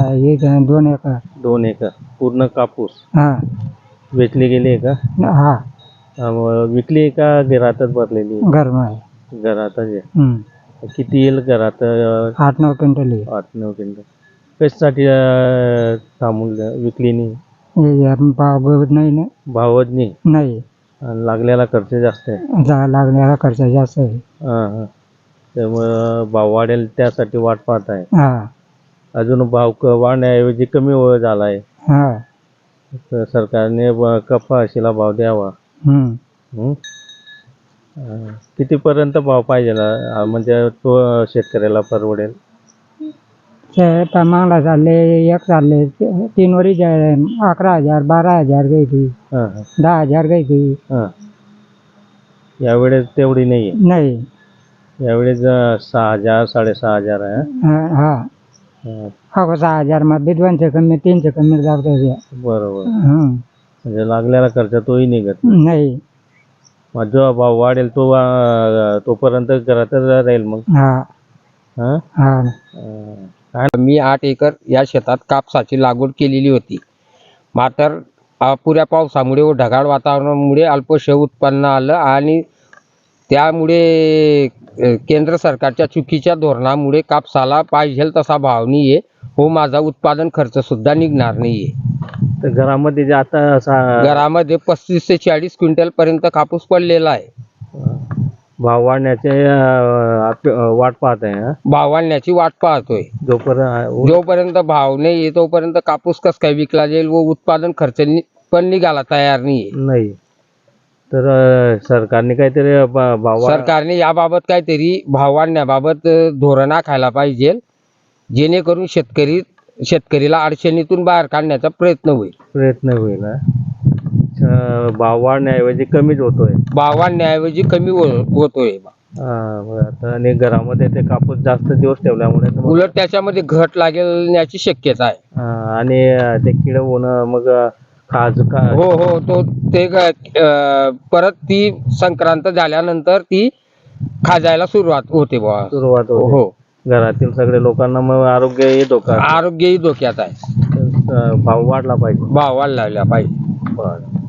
हे दोन एकर दोन एकर पूर्ण कापूस? हा. वेचली गेली आहे का? हा. अं, विकली आहे का घरातच भरलेली गरम आहे घरातच आहे. हम्म. किती येईल घरात? अं, आठ नऊ क्विंटल आहे. आठ नऊ क्विंटल. कशासाठी अं, थांबून विकली नाही? हे यार भाव गवत नाही ना. भावच नाही? नाही. आणि लागलेला खर्च जास्त आहे? जा लागणारा खर्च जास्त आहे. हां हां. त्यामुळं भाव वाढेल त्यासाठी वाट पाहत आहे. हा. अजून भाव क वाढण्याऐवजी कमी व झाला आहे हा. तर सरकारने ब- कपाशीला भाव द्यावा. हम्म. हं? अं, कितीपर्यंत भाव पाहिजे ना? म्हणजे तो शेतकऱ्याला परवडेल? ते मागला चालले एक चालले ते- तीन वरी अकरा हजार बारा हजार गई हां हां. दहा हजार गई हां. यावेळेस तेवढी नाही आहे नाही. यावेळेस अं, सहा हजार साडेसहा हजार आहे हा हा. हं, हो सहा हजारमध्ये दोनशे कमी तीनशे कमी. बरोबर. हं. म्हणजे लागलेला खर्च तोही निघत नाही. नाही. मग जो भाव वाढेल तो तोपर्यंत घरातच राहील मग. हा. हां? हा. अं, काय? मी आठ एकर या शेतात कापसाची लागवड केलेली होती. मात्र अपुऱ्या पावसामुळे व ढगाळ वातावरणामुळे अल्पश उत्पन्न आलं आणि त्यामुळे केंद्र सरकारच्या चुकीच्या धोरणामुळे कापसाला पाहिजे तसा भाव नाही आहे हो माझा उत्पादन खर्च सुद्धा निघणार नाहीये. तर घरामध्ये जे आता सा- घरामध्ये पस्तीस ते चाळीस क्विंटल पर्यंत कापूस पडलेला आहे. भाव वाढण्याचे अं, आप- अं, वाट पाहत आहे हं? भाव वाढण्याची वाट पाहतोय. जोपर्यंत जोपर्यंत भाव नाही आहे तोपर्यंत कापूस कस काय विकला जाईल व उत्पादन खर्च नि- पण निघाला तयार नाहीये. नाही. तर सरकारने काहीतरी भाव सरकारने याबाबत काहीतरी भाव वाढण्याबाबत धोरण आखायला पाहिजे. जेणेकरून शेतकरी शेतकरीला अडचणीतून बाहेर काढण्याचा प्रयत्न होईल. प्रयत्न होईल भाव वाढण्याऐवजी कमीच होतोय. भाव वाढण्याऐवजी कमी हो- होतोय. हां, बरं. आता आणि घरामध्ये ते कापूस जास्त दिवस ठेवल्यामुळे उलट त्याच्यामध्ये घट लागण्याची शक्यता आहे. हां, आणि ते किड होणं मग का हो हो तो ते ग- अ, परत ती संक्रांत झाल्यानंतर ती खाजायला सुरुवात होते बुवा. सुरुवात होते. हो. घरातील सगळ्या लोकांना मग आरोग्यही धोका आरोग्यही धोक्यात आहे. अं, भाव वाढला पाहिजे. भाव वाढला पाहिजे. बरं.